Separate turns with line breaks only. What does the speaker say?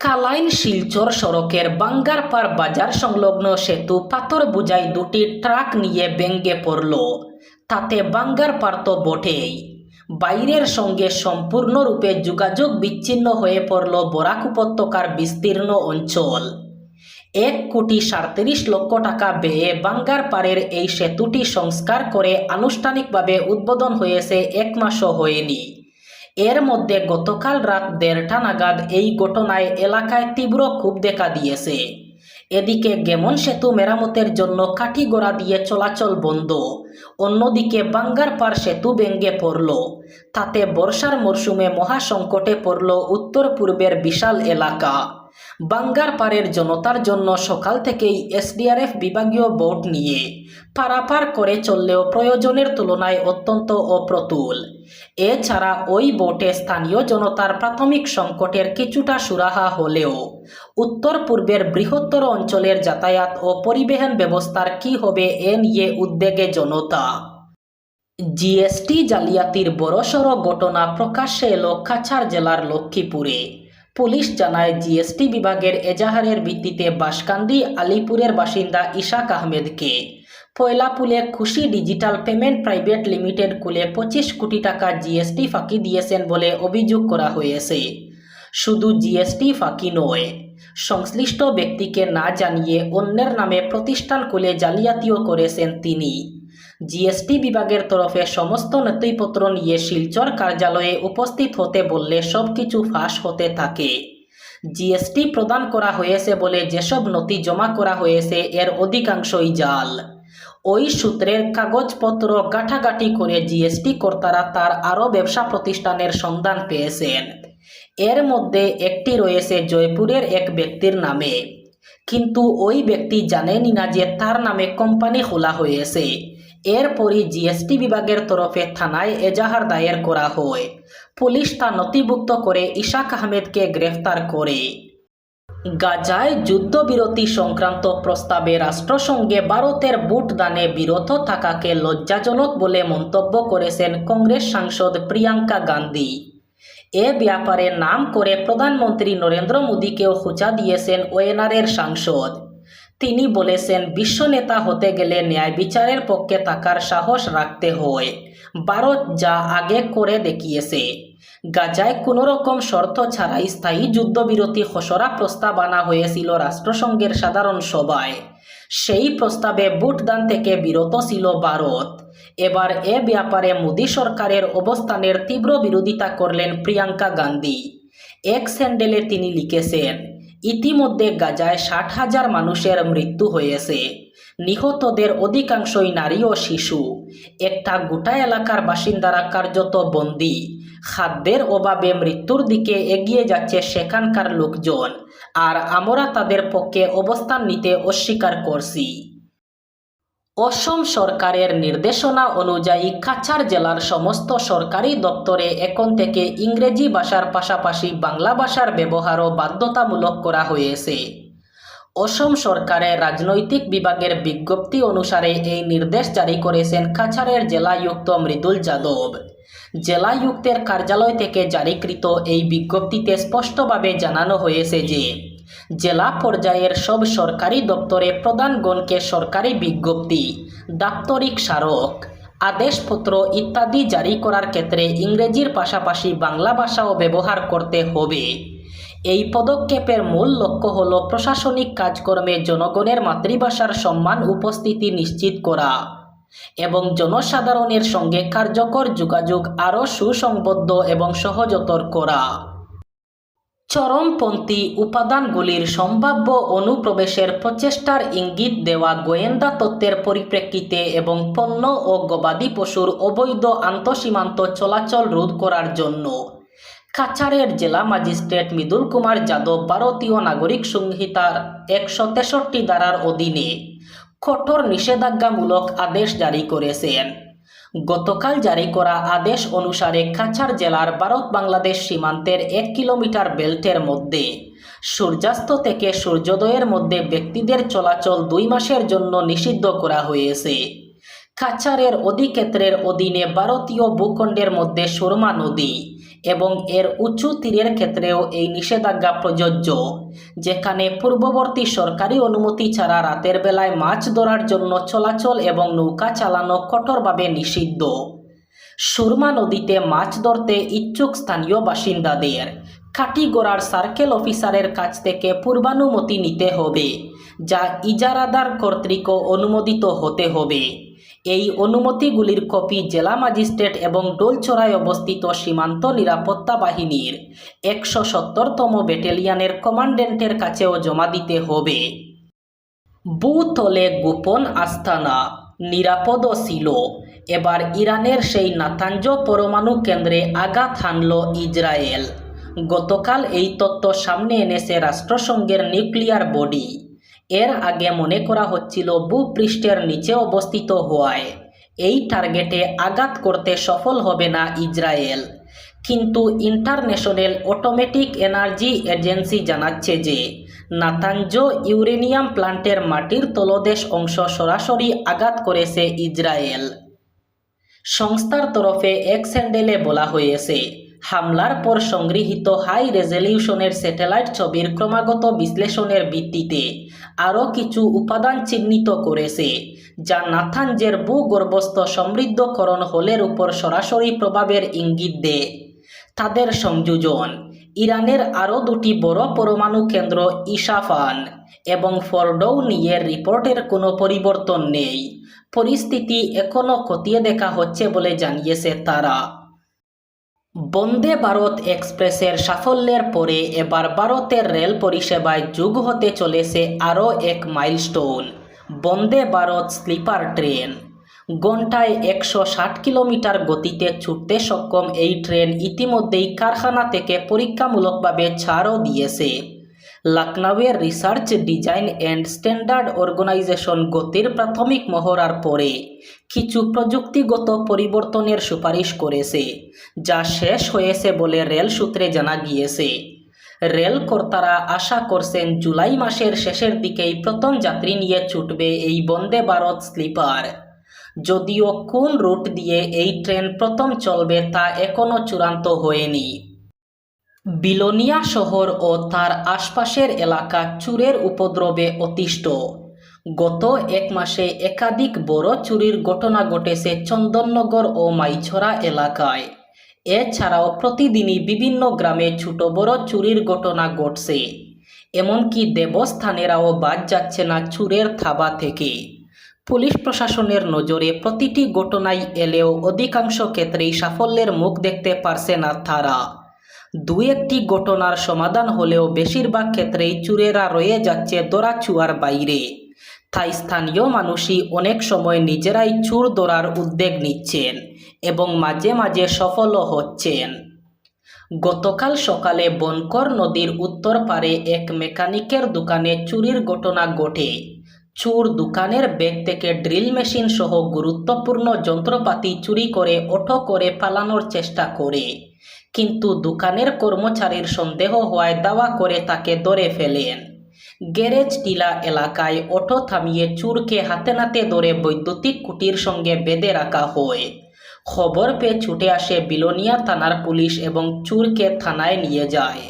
কালাইন শিলচর সড়কের বাঙ্গারপাড় বাজার সংলগ্ন সেতু পাথর বোঝাই দুটি ট্রাক নিয়ে ব্যঙ্গে পড়ল। তাতে বাঙ্গারপাড় তো বটেই। বাইরের সঙ্গে সম্পূর্ণরূপে যোগাযোগ বিচ্ছিন্ন হয়ে পড়ল বরাক উপত্যকার বিস্তীর্ণ অঞ্চল। এক কোটি সাঁত্রিশ লক্ষ টাকা ব্যয়ে বাঙ্গারপাড়ের এই সেতুটি সংস্কার করে আনুষ্ঠানিকভাবে উদ্বোধন হয়েছে এক মাসও হয়নি। এর মধ্যে গতকাল রাত দেড়টা নাগাদ এই ঘটনায় এলাকায় তীব্র ক্ষোভ দেখা দিয়েছে। এদিকে গেমন সেতু মেরামতের জন্য কাঠিগড়া দিয়ে চলাচল বন্ধ। অন্যদিকে বাঙ্গারপাড় সেতু ভেঙ্গে পড়ল। তাতে বর্ষার মরশুমে মহাসংকটে পড়ল উত্তর পূর্বের বিশাল এলাকা। বাঙ্গারপাড়ের জনতার জন্য সকাল থেকেই এসডিআরএফ বিভাগীয় বোর্ড নিয়ে পারাপার করে চললেও প্রয়োজনের তুলনায় অত্যন্ত অপ্রতুল। এছাড়া ওই বোটে স্থানীয় জনতার প্রাথমিক সংকটের কিছুটা সুরাহা হলেও উত্তর পূর্বের বৃহত্তর অঞ্চলের যাতায়াত ও পরিবহন ব্যবস্থার কী হবে এ নিয়ে উদ্বেগে জনতা। জিএসটি জালিয়াতির বড়সড় ঘটনা প্রকাশ্যে এলো কাছাড় জেলার লক্ষ্মীপুরে। পুলিশ জানায়, জিএসটি বিভাগের এজাহারের ভিত্তিতে বাসকান্দি আলিপুরের বাসিন্দা ইশাক আহমেদকে পয়লাপুলে খুশি ডিজিটাল পেমেন্ট প্রাইভেট লিমিটেড কুলে পঁচিশ কোটি টাকা জিএসটি ফাঁকি দিয়েছেন বলে অভিযোগ করা হয়েছে। শুধু জিএসটি ফাঁকি নয়, সংশ্লিষ্ট ব্যক্তিকে না জানিয়ে অন্যের নামে প্রতিষ্ঠান খুলে জালিয়াতিও করেছেন তিনি। জিএসটি বিভাগের তরফে সমস্ত নথিপত্র নিয়ে শিলচর কার্যালয়ে উপস্থিত হতে বললে সব কিছু ফাঁস হতে থাকে। জিএসটি প্রদান করা হয়েছে বলে যেসব নথি জমা করা হয়েছে, এর অধিকাংশই জাল। ওই সূত্রের কাগজপত্র গাঁঠাগাঁটি করে জিএসটি কর্তারা তার আরও ব্যবসা প্রতিষ্ঠানের সন্ধান পেয়েছেন। এর মধ্যে একটি রয়েছে জয়পুরের এক ব্যক্তির নামে। কিন্তু ওই ব্যক্তি জানেনই না যে তার নামে কোম্পানি খোলা হয়েছে। এরপরই জিএসটি বিভাগের তরফে থানায় এজাহার দায়ের করা হয়। পুলিশ তা নথিভুক্ত করে ইশাক আহমেদকে গ্রেফতার করে। গাজায় যুদ্ধবিরতি সংক্রান্ত প্রস্তাবে রাষ্ট্রসংঘে ভারতের বুট দানে বিরত থাকাকে লজ্জাজনক বলে মন্তব্য করেছেন কংগ্রেস সাংসদ প্রিয়াঙ্কা গান্ধী। এ ব্যাপারে নাম করে প্রধানমন্ত্রী নরেন্দ্র মোদীকেও খোঁচা দিয়েছেন ওয়েনারের সাংসদ। তিনি বলেছেন বিশ্ব নেতা হতে গেলে ন্যায় বিচারের পক্ষে থাকার সাহস রাখতে হয়। ভারত যা আগে করে দেখিয়েছে। গাজায় কোনো রকম শর্ত ছাড়াই স্থায়ী যুদ্ধবিরতি খসড়া প্রস্তাব আনা হয়েছিল রাষ্ট্রসংঘের সাধারণ সভায়। সেই প্রস্তাবে ভোটদান থেকে বিরত ছিল ভারত। এবার এ ব্যাপারে মোদী সরকারের অবস্থানের তীব্র বিরোধিতা করলেন প্রিয়াঙ্কা গান্ধী। এক স্যান্ডেলে তিনি লিখেছেন, ইতিমধ্যে গাজায় ষাট হাজার মানুষের মৃত্যু হয়েছে। নিহতদের অধিকাংশই নারী ও শিশু। একটা গোটা এলাকার বাসিন্দারা কার্যত বন্দী। খাদ্যের অভাবে মৃত্যুর দিকে এগিয়ে যাচ্ছে সেখানকার লোকজন। আর আমরা তাদের পক্ষে অবস্থান নিতে অস্বীকার করছি। অসম সরকারের নির্দেশনা অনুযায়ী কাছাড় জেলার সমস্ত সরকারি দপ্তরে এখন থেকে ইংরেজি ভাষার পাশাপাশি বাংলা ভাষার ব্যবহারও বাধ্যতামূলক করা হয়েছে। অসম সরকারের রাজনৈতিক বিভাগের বিজ্ঞপ্তি অনুসারে এই নির্দেশ জারি করেছেন কাছাড়ের জেলায়ুক্ত মৃদুল যাদব। জেলায়ুক্তের কার্যালয় থেকে জারিকৃত এই বিজ্ঞপ্তিতে স্পষ্টভাবে জানানো হয়েছে যে, জেলা পর্যায়ের সব সরকারি দপ্তরে প্রধানগণকে সরকারি বিজ্ঞপ্তি, দাপ্তরিক স্মারক, আদেশপত্র ইত্যাদি জারি করার ক্ষেত্রে ইংরেজির পাশাপাশি বাংলা ভাষাও ব্যবহার করতে হবে। এই পদক্ষেপের মূল লক্ষ্য হল প্রশাসনিক কাজকর্মে জনগণের মাতৃভাষার সম্মান উপস্থিতি নিশ্চিত করা। এবং জনসাধারণের সঙ্গে কার্যকর যোগাযোগ আরও সুসংবদ্ধ এবং সহজতর করা। চরমপন্থী উপাদানগুলির সম্ভাব্য অনুপ্রবেশের প্রচেষ্টার ইঙ্গিত দেওয়া গোয়েন্দা তত্ত্বের পরিপ্রেক্ষিতে এবং পণ্য ও গবাদি পশুর অবৈধ আন্তঃসীমান্ত চলাচল রোধ করার জন্য কাছাড়ের জেলা ম্যাজিস্ট্রেট মৃদুল কুমার যাদব ভারতীয় নাগরিক সংহিতার একশো তেষট্টি ধারার অধীনে কঠোর নিষেধাজ্ঞামূলক আদেশ জারি করেছেন। গতকাল জারি করা আদেশ অনুসারে কাছাড় জেলার ভারত বাংলাদেশ সীমান্তের এক কিলোমিটার বেল্টের মধ্যে, সূর্যাস্ত থেকে সূর্যোদয়ের মধ্যে ব্যক্তিদের চলাচল দুই মাসের জন্য নিষিদ্ধ করা হয়েছে। কাছাড়ের অধিক্ষেত্রের অধীনে ভারতীয় ভূখণ্ডের মধ্যে সুরমা নদী এবং এর উঁচু তীরের ক্ষেত্রেও এই নিষেধাজ্ঞা প্রযোজ্য, যেখানে পূর্ববর্তী সরকারি অনুমতি ছাড়া রাতের বেলায় মাছ ধরার জন্য চলাচল এবং নৌকা চালানো কঠোরভাবে নিষিদ্ধ। সুরমা নদীতে মাছ ধরতে ইচ্ছুক স্থানীয় বাসিন্দাদের কাটিগড়ার সার্কেল অফিসারের কাছ থেকে পূর্বানুমতি নিতে হবে, যা ইজারাদার কর্তৃক অনুমোদিত হতে হবে। এই অনুমতিগুলির কপি জেলা ম্যাজিস্ট্রেট এবং ডোলছড়ায় অবস্থিত সীমান্ত নিরাপত্তা বাহিনীর একশো সত্তরতম ব্যাটালিয়নের কমান্ডেন্টের কাছেও জমা দিতে হবে। বুতলে গোপন আস্তানা, নিরাপদ ছিল। এবার ইরানের সেই নাতাঞ্জ পরমাণু কেন্দ্রে আঘাত হানল ইসরায়েল গতকাল এই তত্ত্ব সামনে এনেছে রাষ্ট্রসংঘের নিউক্লিয়ার বডি। এর আগে মনে করা হচ্ছিল ভূপৃষ্ঠের নিচে অবস্থিত হওয়ায়। এই টার্গেটে আঘাত করতে সফল হবে না ইসরায়েল। কিন্তু ইন্টারন্যাশনাল অটোমেটিক এনার্জি এজেন্সি জানাচ্ছে যে নাতাঞ্জ ইউরেনিয়াম প্লান্টের মাটির তলদেশ অংশ সরাসরি আঘাত করেছে ইসরায়েল। সংস্থার তরফে এক স্যান্ডেলে বলা হয়েছে হামলার পর সংগৃহীত হাই রেজলিউশনের স্যাটেলাইট ছবির ক্রমাগত বিশ্লেষণের ভিত্তিতে আরও কিছু উপাদান চিহ্নিত করেছে, যা নাথানজের ভূগর্ভস্থ সমৃদ্ধকরণ হলের উপর সরাসরি প্রভাবের ইঙ্গিত দেয়। তাদের সংযোজন, ইরানের আরও দুটি বড় পরমাণু কেন্দ্র ইসাফান এবং ফরডৌ নিয়ে রিপোর্টের কোনো পরিবর্তন নেই। পরিস্থিতি এখনও খতিয়ে দেখা হচ্ছে বলে জানিয়েছে তারা। বন্দে ভারত এক্সপ্রেসের সাফল্যের পরে এবার ভারতের রেল পরিষেবায় যুগ হতে চলেছে আরও এক milestone, Vande Bharat sleeper train. ঘন্টায় একশো ষাট কিলোমিটার গতিতে ছুটতে সক্ষম এই ট্রেন ইতিমধ্যেই কারখানা থেকে পরীক্ষামূলকভাবে ছাড়ও দিয়েছে। লখনউয়ের research, design and standard organisation গতির প্রাথমিক মহড়ার পরে কিছু প্রযুক্তিগত পরিবর্তনের সুপারিশ করেছে, যা শেষ হয়েছে বলে রেল সূত্রে জানা গিয়েছে। রেল কর্তারা আশা করছেন জুলাই মাসের শেষের দিকেই প্রথম যাত্রী নিয়ে ছুটবে এই বন্দে ভারত স্লিপার। যদিও কোন রুট দিয়ে এই ট্রেন প্রথম চলবে তা এখনও চূড়ান্ত হয়নি। বিলোনিয়া শহর ও তার আশপাশের এলাকা চুরের উপদ্রবে অতিষ্ঠ। গত এক মাসে একাধিক বড় চুরির ঘটনা ঘটেছে চন্দননগর ও মাইছড়া এলাকায়। এছাড়াও প্রতিদিনই বিভিন্ন গ্রামে ছোট বড় চুরির ঘটনা ঘটছে। এমনকি দেবস্থানেরাও বাদ যাচ্ছে না চুরের থাবা থেকে। পুলিশ প্রশাসনের নজরে প্রতিটি ঘটনায় এলেও অধিকাংশ ক্ষেত্রেই সাফল্যের মুখ দেখতে পারছে না তারা। দুই একটি ঘটনার সমাধান হলেও বেশিরভাগ ক্ষেত্রেই চুরেরা রয়ে যাচ্ছে দোরাচুয়ার বাইরে। তাই স্থানীয় মানুষই অনেক সময় নিজেরাই চুর ধরার উদ্যোগ নিচ্ছেন এবং মাঝে মাঝে সফলও হচ্ছেন। গতকাল সকালে বনকর নদীর উত্তর পারে এক মেকানিকের দোকানে চুরির ঘটনা ঘটে। চোর দোকানের ব্যাগ থেকে ড্রিল মেশিন সহ গুরুত্বপূর্ণ যন্ত্রপাতি চুরি করে অটো করে পালানোর চেষ্টা করে। কিন্তু দোকানের কর্মচারীর সন্দেহ হওয়ায় দাওয়া করে তাকে ধরে ফেলেন। গ্যারেজ টিলা এলাকায় অটো থামিয়ে চুরকে হাতে নাতে ধরে বৈদ্যুতিক কুটির সঙ্গে বেঁধে রাখা হয়। খবর পেয়ে ছুটে আসে বিলোনিয়া থানার পুলিশ এবং চুরকে থানায় নিয়ে যায়।